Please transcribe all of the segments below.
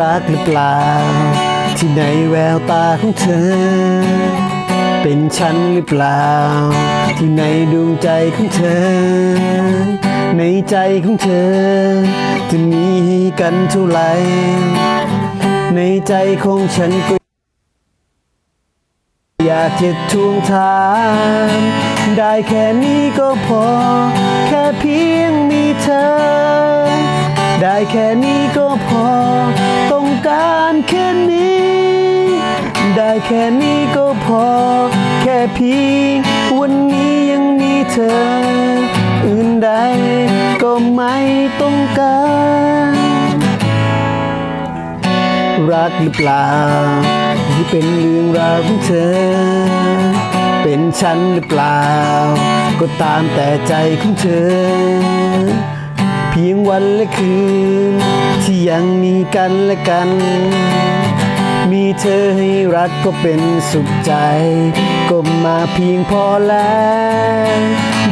รักหรือเปล่า ที่ในแววตาของเธอ เป็นฉันหรือเปล่า ที่ในดวงใจของเธอ ในใจของเธอ จะมีให้กันเท่าไหร่ในใจของฉันก็อยากจะทวงถามได้แค่นี้ก็พอ แค่เพียงมีเธอ ได้แค่นี้ก็พอ ได้แค่นี้ก็พอ แค่เพียงวันนี้ยังมีเธอ อื่นใดก็ไม่ต้องการ รักหรือเปล่าที่เป็นเรื่องราวของเธอ เป็นฉันหรือเปล่า ก็ตามแต่ใจของเธอ เพียงวันและคืน ที่ยังมีกันและกัน เธอให้รักก็เป็นสุขใจก็มาเพียงพอแล้ว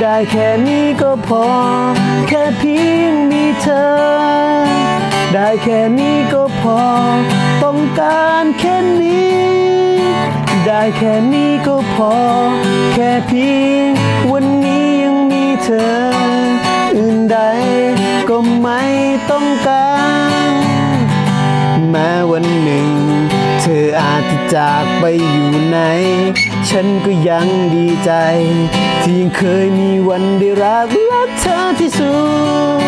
ได้แค่นี้ก็พอ แค่เพียงมีเธอ ได้แค่นี้ก็พอ ต้องการแค่นี้ ได้แค่นี้ก็พอ แค่เพียงวันนี้ยังมีเธอ อื่นใดก็ไม่ต้องการ แม้วันหนึ่ง ธออาจจะจากไปอยู่ไหน ฉันก็ยังดีใจ ที่ยังเคยมีวันได้รักรักเธอที่สุด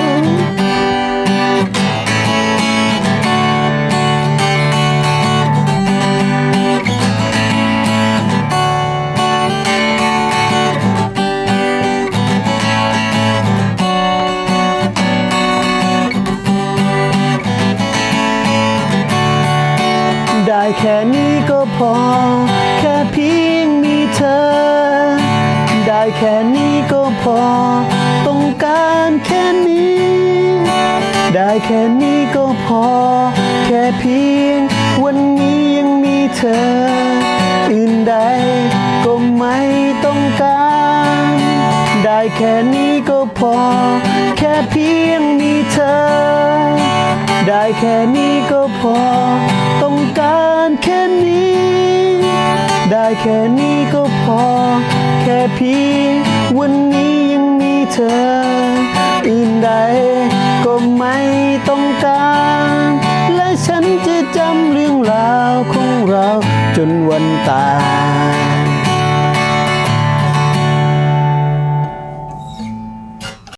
แค่นี้ก็พอ แค่เพียงมีเธอ ได้แค่นี้ก็พอ ต้องการแค่นี้ ได้แค่นี้ก็พอ แค่เพียง วันนี้ยังมีเธอ อื่นใดก็ไม่ต้องการ ได้แค่นี้ก็พอ แค่เพียงมีเธอ ได้แค่นี้ก็พอ แค่นี้ก็พอ แค่เพียงวันนี้ยังมีเธอ อื่นใดก็ไม่ต้องการ และฉันจะจำเรื่องราวของเราจนวันตาย